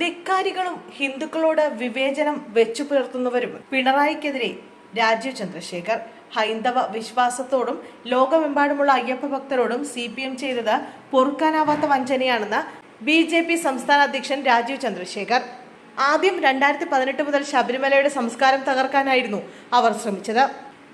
ധിക്കാരികളും ഹിന്ദുക്കളോട് വിവേചനം വെച്ചു പുലർത്തുന്നവരും പിണറായിക്കെതിരെ രാജീവ് ചന്ദ്രശേഖർ ഹൈന്ദവ വിശ്വാസത്തോടും ലോകമെമ്പാടുമുള്ള അയ്യപ്പ ഭക്തരോടും സി പി എം ചെയ്തത് പൊറുക്കാനാവാത്ത വഞ്ചനയാണെന്ന് ബി ജെ പി സംസ്ഥാന അധ്യക്ഷൻ രാജീവ് ചന്ദ്രശേഖർ. ആദ്യം രണ്ടായിരത്തി പതിനെട്ട് മുതൽ ശബരിമലയുടെ സംസ്കാരം തകർക്കാനായിരുന്നു അവർ ശ്രമിച്ചത്.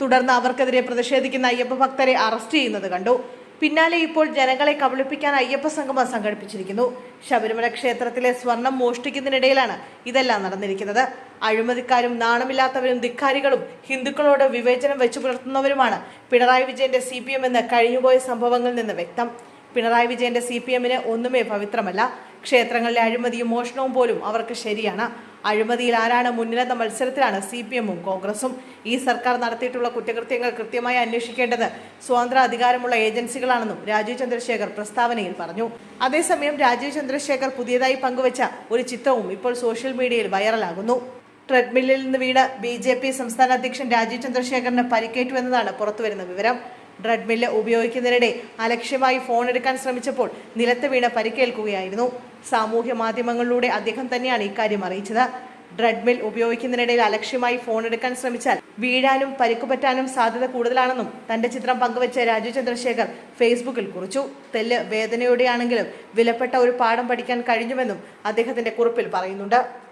തുടർന്ന് അവർക്കെതിരെ പ്രതിഷേധിക്കുന്ന അയ്യപ്പ ഭക്തരെ അറസ്റ്റ് ചെയ്യുന്നത് കണ്ടു. പിന്നാലെ ഇപ്പോൾ ജനങ്ങളെ കബളിപ്പിക്കാൻ അയ്യപ്പ സംഗമം സംഘടിപ്പിച്ചിരിക്കുന്നു. ശബരിമല ക്ഷേത്രത്തിലെ സ്വർണം മോഷ്ടിക്കുന്നതിനിടയിലാണ് ഇതെല്ലാം നടന്നിരിക്കുന്നത്. അഴിമതിക്കാരും നാണമില്ലാത്തവരും ധിക്കാരികളും ഹിന്ദുക്കളോട് വിവേചനം വെച്ചു പുലർത്തുന്നവരുമാണ് പിണറായി വിജയന്റെ സി പി എം എന്ന് കഴിഞ്ഞുപോയ സംഭവങ്ങളിൽ നിന്ന് വ്യക്തം. പിണറായി വിജയന്റെ സി പി എമ്മിന് ഒന്നുമേ പവിത്രമല്ല. ക്ഷേത്രങ്ങളിലെ അഴിമതിയും മോഷണവും പോലും അവർക്ക് ശരിയാണ്. അഴിമതിയിൽ ആരാണ് മുന്നിലെന്ന മത്സരത്തിലാണ് സി പി എമ്മും കോൺഗ്രസും ഈ സർക്കാർ നടത്തിയിട്ടുള്ള കുറ്റകൃത്യങ്ങൾ കൃത്യമായി അന്വേഷിക്കേണ്ടത് സ്വതന്ത്ര അധികാരമുള്ള ഏജൻസികളാണെന്നും രാജീവ് ചന്ദ്രശേഖർ പ്രസ്താവനയിൽ പറഞ്ഞു. അതേസമയം രാജീവ് ചന്ദ്രശേഖർ പുതിയതായി പങ്കുവച്ച ഒരു ചിത്രവും ഇപ്പോൾ സോഷ്യൽ മീഡിയയിൽ വൈറലാകുന്നു. ട്രെഡ്മില്ലിൽ നിന്ന് വീണ് ബി ജെ പി സംസ്ഥാന അധ്യക്ഷൻ രാജീവ് ചന്ദ്രശേഖറിന് പരിക്കേറ്റുവെന്നതാണ് പുറത്തുവരുന്ന വിവരം. ട്രെഡ്മില്ല് ഉപയോഗിക്കുന്നതിനിടെ അലക്ഷ്യമായി ഫോൺ എടുക്കാൻ ശ്രമിച്ചപ്പോൾ നിലത്ത് വീണ് പരിക്കേൽക്കുകയായിരുന്നു. സാമൂഹ്യ മാധ്യമങ്ങളിലൂടെ അദ്ദേഹം തന്നെയാണ് ഇക്കാര്യം അറിയിച്ചത്. ട്രെഡ്മിൽ ഉപയോഗിക്കുന്നതിനിടയിൽ അലക്ഷ്യമായി ഫോൺ എടുക്കാൻ ശ്രമിച്ചാൽ വീഴാനും പരിക്കുപറ്റാനും സാധ്യത കൂടുതലാണെന്നും തന്റെ ചിത്രം പങ്കുവച്ച രാജു ചന്ദ്രശേഖർ ഫേസ്ബുക്കിൽ കുറിച്ചു. തെല്ല് വേദനയോടെയാണെങ്കിലും വിലപ്പെട്ട ഒരു പാഠം പഠിക്കാൻ കഴിഞ്ഞുവെന്നും അദ്ദേഹത്തിന്റെ കുറിപ്പിൽ പറയുന്നുണ്ട്.